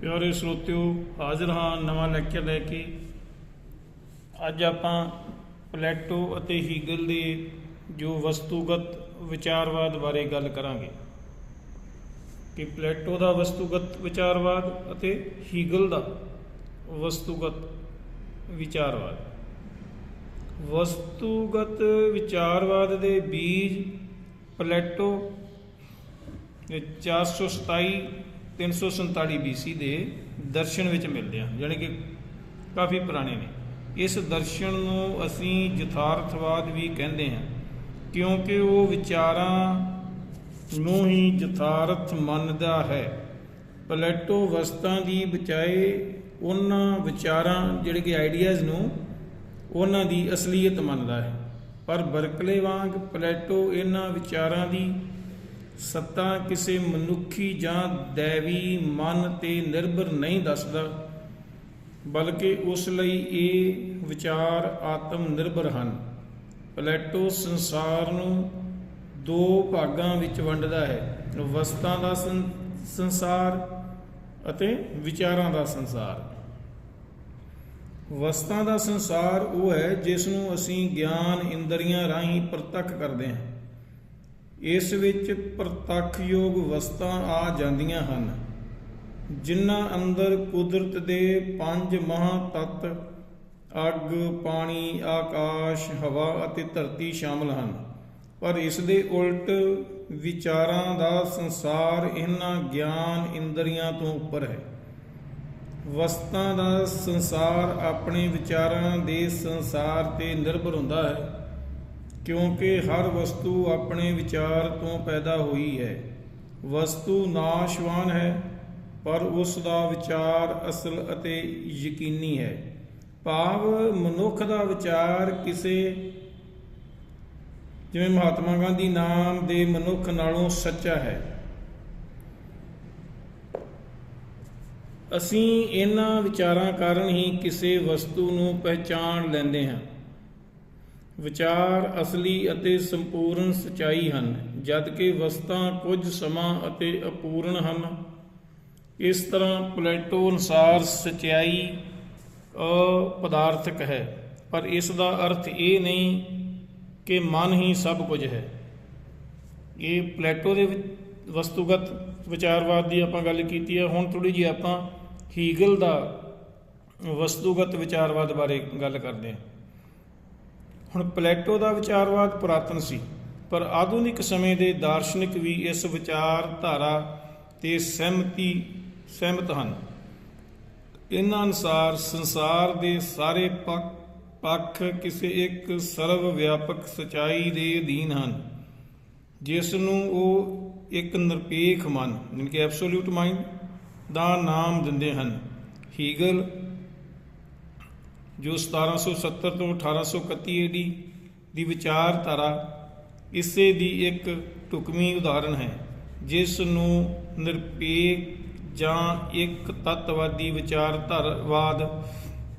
ਪਿਆਰੇ ਸਰੋਤਿਓ, ਹਾਜ਼ਰ ਹਾਂ ਨਵਾਂ ਲੈਕਚਰ ਲੈ ਕੇ। ਅੱਜ ਆਪਾਂ ਪਲੇਟੋ ਅਤੇ ਹੀਗਲ ਦੇ ਜੋ ਵਸਤੂਗਤ ਵਿਚਾਰਵਾਦ ਬਾਰੇ ਗੱਲ ਕਰਾਂਗੇ। ਕਿ ਪਲੇਟੋ ਦਾ ਵਸਤੂਗਤ ਵਿਚਾਰਵਾਦ ਅਤੇ ਹੀਗਲ ਦਾ ਵਸਤੂਗਤ ਵਿਚਾਰਵਾਦ। ਵਸਤੂਗਤ ਵਿਚਾਰਵਾਦ ਦੇ ਬੀਜ ਪਲੇਟੋ ਇਹ 427 347 BC ਦੇ ਦਰਸ਼ਨ ਵਿੱਚ ਮਿਲਦੇ ਹਨ ਯਾਨੀ ਕਿ ਕਾਫੀ ਪੁਰਾਣੇ ਨੇ। ਇਸ ਦਰਸ਼ਨ ਨੂੰ ਅਸੀਂ ਯਥਾਰਥਵਾਦ ਵੀ ਕਹਿੰਦੇ ਹਾਂ ਕਿਉਂਕਿ ਉਹ ਵਿਚਾਰਾਂ ਨੂੰ ਹੀ ਯਥਾਰਥ ਮੰਨਦਾ ਹੈ। ਪਲੇਟੋ ਵਸਤਾਂ ਦੀ ਬਚਾਏ ਉਹਨਾਂ ਵਿਚਾਰਾਂ, ਜਿਹੜੇ ਕਿ ਆਈਡੀਆਜ਼ ਨੂੰ ਉਹਨਾਂ ਦੀ ਅਸਲੀਅਤ ਮੰਨਦਾ ਹੈ। ਪਰ ਬਰਕਲੇ ਵਾਂਗ ਪਲੇਟੋ ਇਹਨਾਂ ਵਿਚਾਰਾਂ ਦੀ ਸੱਤਾ ਕਿਸੇ ਮਨੁੱਖੀ ਜਾਂ ਦੇਵੀ ਮਨ ਤੇ ਨਿਰਭਰ ਨਹੀਂ ਦੱਸਦਾ, ਬਲਕਿ ਉਸ ਲਈ ਇਹ ਵਿਚਾਰ ਆਤਮ ਨਿਰਭਰ ਹਨ। ਪਲੇਟੋ ਸੰਸਾਰ ਨੂੰ ਦੋ ਭਾਗਾਂ ਵਿੱਚ ਵੰਡਦਾ ਹੈ, ਵਸਤਾਂ ਦਾ ਸੰਸਾਰ ਅਤੇ ਵਿਚਾਰਾਂ ਦਾ ਸੰਸਾਰ। ਵਸਤਾਂ ਦਾ ਸੰਸਾਰ ਉਹ ਹੈ ਜਿਸ ਨੂੰ ਅਸੀਂ ਗਿਆਨ ਇੰਦਰੀਆਂ ਰਾਹੀਂ ਪ੍ਰਤੱਖ ਕਰਦੇ ਹਾਂ। ਇਸ ਵਿੱਚ ਪ੍ਰਤੱਖਯੋਗ ਵਸਤਾਂ ਆ ਜਾਂਦੀਆਂ ਹਨ, ਜਿਨ੍ਹਾਂ ਅੰਦਰ ਕੁਦਰਤ ਦੇ ਪੰਜ ਮਹਾ ਤੱਤ ਅੱਗ, ਪਾਣੀ, ਆਕਾਸ਼, ਹਵਾ ਅਤੇ ਧਰਤੀ ਸ਼ਾਮਲ ਹਨ। ਪਰ ਇਸ ਦੇ ਉਲਟ ਵਿਚਾਰਾਂ ਦਾ ਸੰਸਾਰ ਇਹਨਾਂ ਗਿਆਨ ਇੰਦਰੀਆਂ ਤੋਂ ਉੱਪਰ ਹੈ। ਵਸਤਾਂ ਦਾ ਸੰਸਾਰ ਆਪਣੇ ਵਿਚਾਰਾਂ ਦੇ ਸੰਸਾਰ ਤੇ ਨਿਰਭਰ ਹੁੰਦਾ ਹੈ। ਕਿਉਂਕਿ ਹਰ ਵਸਤੂ ਆਪਣੇ ਵਿਚਾਰ ਤੋਂ ਪੈਦਾ ਹੋਈ ਹੈ। ਵਸਤੂ ਨਾਸ਼ਵਾਨ ਹੈ, ਪਰ ਉਸ ਦਾ ਵਿਚਾਰ ਅਸਲ ਅਤੇ ਯਕੀਨੀ ਹੈ। ਭਾਵ ਮਨੁੱਖ ਦਾ ਵਿਚਾਰ ਕਿਸੇ, ਜਿਵੇਂ ਮਹਾਤਮਾ ਗਾਂਧੀ ਨਾਮ ਦੇ ਮਨੁੱਖ ਨਾਲੋਂ ਸੱਚਾ ਹੈ। ਅਸੀਂ ਇਹਨਾਂ ਵਿਚਾਰਾਂ ਕਾਰਨ ਹੀ ਕਿਸੇ ਵਸਤੂ ਨੂੰ ਪਹਿਚਾਣ ਲੈਂਦੇ ਹਾਂ। ਵਿਚਾਰ ਅਸਲੀ ਅਤੇ ਸੰਪੂਰਨ ਸਚਾਈ ਹਨ ਜਦਕਿ ਵਸਤਾਂ ਕੁਝ ਸਮਾਂ ਅਤੇ ਅਪੂਰਨ ਹਨ। ਇਸ ਤਰ੍ਹਾਂ ਪਲੇਟੋ ਅਨੁਸਾਰ ਸਚਾਈ ਅਪਦਾਰਥਕ ਹੈ, ਪਰ ਇਸ ਦਾ ਅਰਥ ਇਹ ਨਹੀਂ ਕਿ ਮਨ ਹੀ ਸਭ ਕੁਝ ਹੈ। ਇਹ ਪਲੇਟੋ ਦੇ ਵਸਤੂਗਤ ਵਿਚਾਰਵਾਦ ਦੀ ਆਪਾਂ ਗੱਲ ਕੀਤੀ ਹੈ। ਹੁਣ ਥੋੜੀ ਜਿਹੀ ਆਪਾਂ ਹੀਗਲ ਦਾ ਵਸਤੂਗਤ ਵਿਚਾਰਵਾਦ ਬਾਰੇ ਗੱਲ ਕਰਦੇ ਹਾਂ। ਹੁਣ ਪਲੇਟੋ ਦਾ ਵਿਚਾਰਵਾਦ ਪੁਰਾਤਨ ਸੀ, ਪਰ ਆਧੁਨਿਕ ਸਮੇਂ ਦੇ ਦਾਰਸ਼ਨਿਕ ਵੀ ਇਸ ਵਿਚਾਰਧਾਰਾ ਤੇ ਸਹਿਮਤੀ, ਸਹਿਮਤ ਹਨ। ਇਹਨਾਂ ਅਨੁਸਾਰ ਸੰਸਾਰ ਦੇ ਸਾਰੇ ਪੱਖ ਪੱਖ ਕਿਸੇ ਇੱਕ ਸਰਵ ਵਿਆਪਕ ਸਚਾਈ ਦੇ ਅਧੀਨ ਹਨ, ਜਿਸ ਨੂੰ ਉਹ ਇੱਕ ਨਿਰਪੇਖ ਮਨ, ਯਾਨੀ ਕਿ ਐਬਸੋਲੂਟ ਮਾਈਂਡ ਦਾ ਨਾਮ ਦਿੰਦੇ ਹਨ। ਹੀਗਲ ਜੋ 1770 ਤੋਂ 1831 ਏਡੀ ਦੀ ਵਿਚਾਰਧਾਰਾ ਇਸੇ ਦੀ ਇੱਕ ਟੁਕਮੀ ਉਦਾਹਰਣ ਹੈ, ਜਿਸ ਨੂੰ ਨਿਰਪੇਖ ਜਾਂ ਇੱਕ ਤੱਤਵਾਦੀ ਵਿਚਾਰਧਾਰਵਾਦ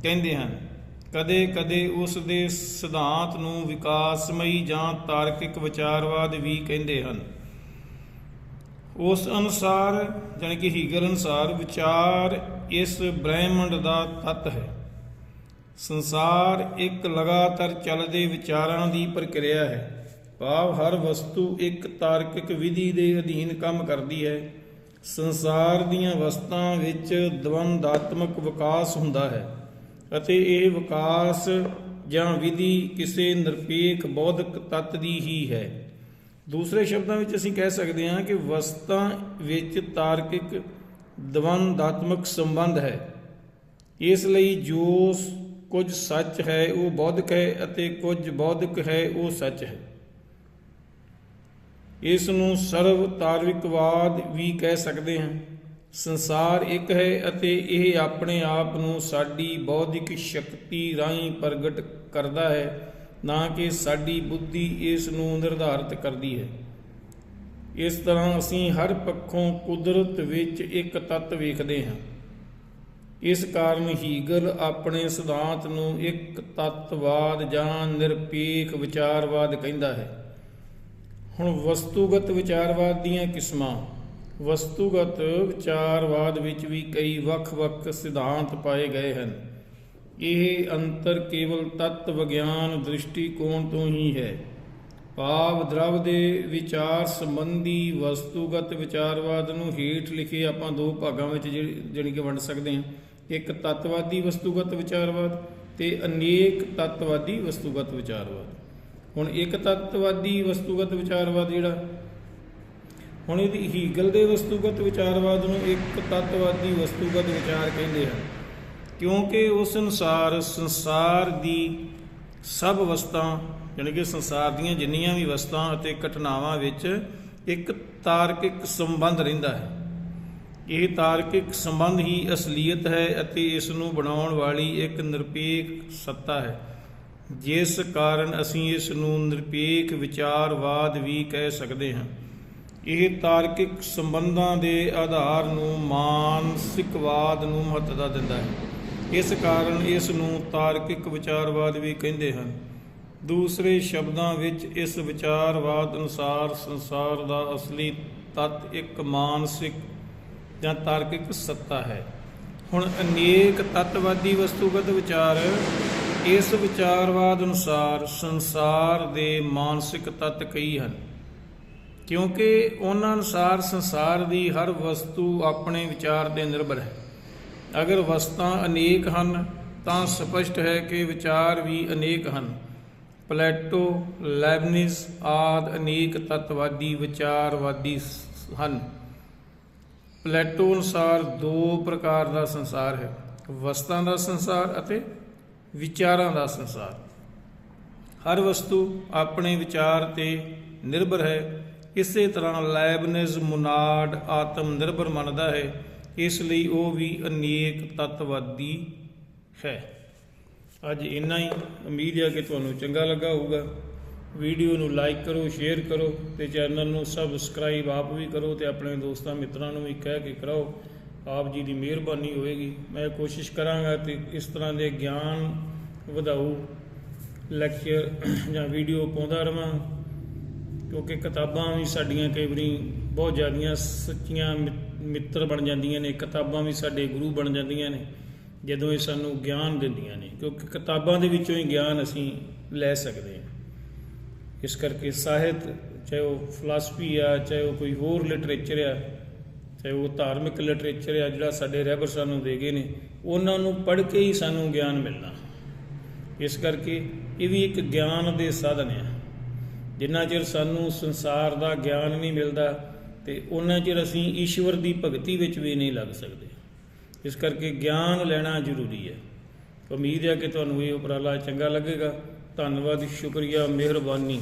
ਕਹਿੰਦੇ ਹਨ। ਕਦੇ-ਕਦੇ ਉਸ ਦੇ ਸਿਧਾਂਤ ਨੂੰ ਵਿਕਾਸਮਈ ਜਾਂ ਤਾਰਕਿਕ ਵਿਚਾਰਵਾਦ ਵੀ ਕਹਿੰਦੇ ਹਨ। ਉਸ ਅਨੁਸਾਰ, ਜਾਣੀ ਕਿ ਹੀਗਲ ਅਨੁਸਾਰ, ਵਿਚਾਰ ਇਸ ਬ੍ਰਹਿਮੰਡ ਦਾ ਤੱਤ ਹੈ। ਸੰਸਾਰ ਇੱਕ ਲਗਾਤਾਰ ਚੱਲਦੇ ਵਿਚਾਰਾਂ ਦੀ ਪ੍ਰਕਿਰਿਆ ਹੈ। ਭਾਵ ਹਰ ਵਸਤੂ ਇੱਕ ਤਾਰਕਿਕ ਵਿਧੀ ਦੇ ਅਧੀਨ ਕੰਮ ਕਰਦੀ ਹੈ। ਸੰਸਾਰ ਦੀਆਂ ਵਸਤਾਂ ਵਿੱਚ ਦਵੰਦਾਤਮਕ ਵਿਕਾਸ ਹੁੰਦਾ ਹੈ ਅਤੇ ਇਹ ਵਿਕਾਸ ਜਾਂ ਵਿਧੀ ਕਿਸੇ ਨਿਰਪੇਖ ਬੌਧਿਕ ਤੱਤ ਦੀ ਹੀ ਹੈ। ਦੂਸਰੇ ਸ਼ਬਦਾਂ ਵਿੱਚ ਅਸੀਂ ਕਹਿ ਸਕਦੇ ਹਾਂ ਕਿ ਵਸਤਾਂ ਵਿੱਚ ਤਾਰਕਿਕ ਦਵੰਦਾਤਮਕ ਸੰਬੰਧ ਹੈ। ਇਸ ਲਈ ਜੋਸ਼ ਕੁਝ ਸੱਚ ਹੈ, ਉਹ ਬੌਧਿਕ ਹੈ ਅਤੇ ਕੁਝ ਬੌਧਿਕ ਹੈ, ਉਹ ਸੱਚ ਹੈ। ਇਸ ਨੂੰ ਸਰਵ ਤਾਰਵਿਕਵਾਦ ਵੀ ਕਹਿ ਸਕਦੇ ਹਾਂ। ਸੰਸਾਰ ਇੱਕ ਹੈ ਅਤੇ ਇਹ ਆਪਣੇ ਆਪ ਨੂੰ ਸਾਡੀ ਬੌਧਿਕ ਸ਼ਕਤੀ ਰਾਹੀਂ ਪ੍ਰਗਟ ਕਰਦਾ ਹੈ, ਨਾ ਕਿ ਸਾਡੀ ਬੁੱਧੀ ਇਸ ਨੂੰ ਨਿਰਧਾਰਤ ਕਰਦੀ ਹੈ। ਇਸ ਤਰ੍ਹਾਂ ਅਸੀਂ ਹਰ ਪੱਖੋਂ ਕੁਦਰਤ ਵਿੱਚ ਇੱਕ ਤੱਤ ਵੇਖਦੇ ਹਾਂ। ਇਸ ਕਾਰਨ ਹੀਗਲ ਆਪਣੇ ਸਿਧਾਂਤ ਨੂੰ ਇੱਕ ਤੱਤਵਾਦ ਜਾਂ ਨਿਰਪੇਖ ਵਿਚਾਰਵਾਦ ਕਹਿੰਦਾ ਹੈ। ਹੁਣ ਵਸਤੂਗਤ ਵਿਚਾਰਵਾਦ ਦੀਆਂ ਕਿਸਮਾਂ, ਵਸਤੂਗਤ ਵਿਚਾਰਵਾਦ ਵਿੱਚ ਵੀ ਕਈ ਵੱਖ-ਵੱਖ ਸਿਧਾਂਤ ਪਾਏ ਗਏ ਹਨ। ਇਹ ਅੰਤਰ ਕੇਵਲ ਤੱਤ ਵਿਗਿਆਨ ਦ੍ਰਿਸ਼ਟੀਕੋਣ ਤੋਂ ਹੀ ਹੈ। ਭਾਵ ਦਰਵ ਦੇ ਵਿਚਾਰ ਸੰਬੰਧੀ ਵਸਤੂਗਤ ਵਿਚਾਰਵਾਦ ਨੂੰ ਹੇਠ ਲਿਖੇ ਆਪਾਂ ਦੋ ਭਾਗਾਂ ਵਿੱਚ ਜਿਹੜੀ ਕਿ ਵੰਡ ਸਕਦੇ ਹਾਂ। ਇੱਕ ਤੱਤਵਾਦੀ ਵਸਤੂਗਤ ਵਿਚਾਰਵਾਦ ਤੇ ਅਨੇਕ ਤੱਤਵਾਦੀ ਵਸਤੂਗਤ ਵਿਚਾਰਵਾਦ। ਹੁਣ ਇੱਕ ਤੱਤਵਾਦੀ ਵਸਤੂਗਤ ਵਿਚਾਰਵਾਦ ਜਿਹੜਾ, ਹੁਣ ਇਹਦੀ ਹੀਗਲ ਦੇ ਵਸਤੂਗਤ ਵਿਚਾਰਵਾਦ ਨੂੰ ਇੱਕ ਤੱਤਵਾਦੀ ਵਸਤੂਗਤ ਵਿਚਾਰ ਕਹਿੰਦੇ ਹਨ। ਕਿਉਂਕਿ ਉਸ ਅਨੁਸਾਰ ਸੰਸਾਰ ਦੀ ਸਭ ਵਸਤਾਂ ਯਾਨੀ ਕਿ ਸੰਸਾਰ ਦੀਆਂ ਜਿੰਨੀਆਂ ਵੀ ਵਸਤਾਂ ਅਤੇ ਘਟਨਾਵਾਂ ਵਿੱਚ ਇੱਕ ਤਾਰਕਿਕ ਸੰਬੰਧ ਰਹਿੰਦਾ ਹੈ। ਇਹ ਤਾਰਕਿਕ ਸੰਬੰਧ ਹੀ ਅਸਲੀਅਤ ਹੈ ਅਤੇ ਇਸ ਨੂੰ ਬਣਾਉਣ ਵਾਲੀ ਇੱਕ ਨਿਰਪੇਖ ਸੱਤਾ ਹੈ, ਜਿਸ ਕਾਰਨ ਅਸੀਂ ਇਸ ਨੂੰ ਨਿਰਪੇਖ ਵਿਚਾਰਵਾਦ ਵੀ ਕਹਿ ਸਕਦੇ ਹਾਂ। ਇਹ ਤਾਰਕਿਕ ਸੰਬੰਧਾਂ ਦੇ ਆਧਾਰ ਨੂੰ ਮਾਨਸਿਕਵਾਦ ਨੂੰ ਮਹੱਤਤਾ ਦਿੰਦਾ ਹੈ। ਇਸ ਕਾਰਨ ਇਸ ਨੂੰ ਤਾਰਕਿਕ ਵਿਚਾਰਵਾਦ ਵੀ ਕਹਿੰਦੇ ਹਨ। ਦੂਸਰੇ ਸ਼ਬਦਾਂ ਵਿੱਚ ਇਸ ਵਿਚਾਰਵਾਦ ਅਨੁਸਾਰ ਸੰਸਾਰ ਦਾ ਅਸਲੀ ਤੱਤ ਇੱਕ ਮਾਨਸਿਕ ਜਾਂ ਤਾਰਕਿਕ ਸੱਤਾ ਹੈ। ਹੁਣ ਅਨੇਕ ਤੱਤਵਾਦੀ ਵਸਤੂਗਤ ਵਿਚਾਰ ਇਸ ਵਿਚਾਰਵਾਦ ਅਨੁਸਾਰ ਸੰਸਾਰ ਦੇ ਮਾਨਸਿਕ ਤੱਤ ਕਈ ਹਨ। ਕਿਉਂਕਿ ਉਹਨਾਂ ਅਨੁਸਾਰ ਸੰਸਾਰ ਦੀ ਹਰ ਵਸਤੂ ਆਪਣੇ ਵਿਚਾਰ ਤੇ ਨਿਰਭਰ ਹੈ। ਅਗਰ ਵਸਤਾਂ ਅਨੇਕ ਹਨ, ਤਾਂ ਸਪਸ਼ਟ ਹੈ ਕਿ ਵਿਚਾਰ ਵੀ ਅਨੇਕ ਹਨ। ਪਲੇਟੋ ਲੈਬਨਿਸ ਆਦ ਅਨੇਕ ਤੱਤਵਾਦੀ ਵਿਚਾਰਵਾਦੀ ਹਨ। ਪਲੇਟੋ ਅਨੁਸਾਰ ਦੋ ਪ੍ਰਕਾਰ ਦਾ ਸੰਸਾਰ ਹੈ। ਵਸਤਾਂ ਦਾ ਸੰਸਾਰ ਅਤੇ ਵਿਚਾਰਾਂ ਦਾ ਸੰਸਾਰ। ਹਰ ਵਸਤੂ ਆਪਣੇ ਵਿਚਾਰ ਤੇ ਨਿਰਭਰ ਹੈ। ਇਸੇ ਤਰ੍ਹਾਂ ਲੈਬਨਿਜ਼ ਮੁਨਾਡ ਆਤਮ ਨਿਰਭਰ ਮੰਨਦਾ ਹੈ। ਇਸ ਲਈ ਉਹ ਵੀ ਅਨੇਕ ਤੱਤਵਾਦੀ ਹੈ। ਅੱਜ ਇੰਨਾ ਹੀ। ਉਮੀਦ ਹੈ ਕਿ ਤੁਹਾਨੂੰ ਚੰਗਾ ਲੱਗਾ ਹੋਊਗਾ। ਵੀਡੀਓ ਨੂੰ ਲਾਈਕ ਕਰੋ, ਸ਼ੇਅਰ ਕਰੋ ਤੇ ਚੈਨਲ ਨੂੰ ਸਬਸਕ੍ਰਾਈਬ ਆਪ ਵੀ ਕਰੋ ਤੇ ਆਪਣੇ ਦੋਸਤਾਂ ਮਿੱਤਰਾਂ ਨੂੰ ਵੀ ਕਹਿ ਕੇ ਕਰਾਓ। ਆਪ ਜੀ ਦੀ ਮਿਹਰਬਾਨੀ ਹੋਏਗੀ। ਮੈਂ ਕੋਸ਼ਿਸ਼ ਕਰਾਂਗਾ ਕਿ ਇਸ ਤਰ੍ਹਾਂ ਦੇ ਗਿਆਨ ਵਧਾਊ ਲੈਕਚਰ ਜਾਂ ਵੀਡੀਓ ਪਾਉਂਦਾ ਰਵਾਂ, ਕਿਉਂਕਿ ਕਿਤਾਬਾਂ ਵੀ ਸਾਡੀਆਂ ਕਈ ਵਾਰੀ ਬਹੁਤ ਜ਼ਿਆਦੀਆਂ ਸੱਚੀਆਂ ਮਿ- ਮਿੱਤਰ ਬਣ ਜਾਂਦੀਆਂ ਨੇ, ਕਿਤਾਬਾਂ ਵੀ ਸਾਡੇ ਗੁਰੂ ਬਣ ਜਾਂਦੀਆਂ ਨੇ, ਜਦੋਂ ਇਹ ਸਾਨੂੰ ਗਿਆਨ ਦਿੰਦੀਆਂ ਨੇ, ਕਿਉਂਕਿ ਕਿਤਾਬਾਂ ਦੇ ਵਿੱਚੋਂ ਹੀ ਗਿਆਨ ਅਸੀਂ ਲੈ ਸਕਦੇ ਹਾਂ। ਇਸ ਕਰਕੇ ਸਾਹਿਤ, ਚਾਹੇ ਉਹ ਫਿਲਾਸਫੀ ਆ, ਚਾਹੇ ਉਹ ਕੋਈ ਹੋਰ ਲਿਟਰੇਚਰ ਆ, ਚਾਹੇ ਉਹ ਧਾਰਮਿਕ ਲਿਟਰੇਚਰ ਆ, ਜਿਹੜਾ ਸਾਡੇ ਰਹਿਬਰ ਸਾਨੂੰ ਦੇ ਗਏ ਨੇ, ਉਹਨਾਂ ਨੂੰ ਪੜ੍ਹ ਕੇ ਹੀ ਸਾਨੂੰ ਗਿਆਨ ਮਿਲਣਾ। ਇਸ ਕਰਕੇ ਇਹ ਵੀ ਇੱਕ ਗਿਆਨ ਦੇ ਸਾਧਨ ਆ। ਜਿੰਨਾ ਚਿਰ ਸਾਨੂੰ ਸੰਸਾਰ ਦਾ ਗਿਆਨ ਨਹੀਂ ਮਿਲਦਾ ਤੇ ਉਹਨਾਂ ਚਿਰ ਅਸੀਂ ਈਸ਼ਵਰ ਦੀ ਭਗਤੀ ਵਿੱਚ ਵੀ ਨਹੀਂ ਲੱਗ ਸਕਦੇ। ਇਸ ਕਰਕੇ ਗਿਆਨ ਲੈਣਾ ਜ਼ਰੂਰੀ ਹੈ ਉਮੀਦ ਹੈ ਕਿ ਤੁਹਾਨੂੰ ਇਹ ਉਪਰਾਲਾ ਚੰਗਾ ਲੱਗੇਗਾ। ਧੰਨਵਾਦ ਸ਼ੁਕਰੀਆ ਮਿਹਰਬਾਨੀ।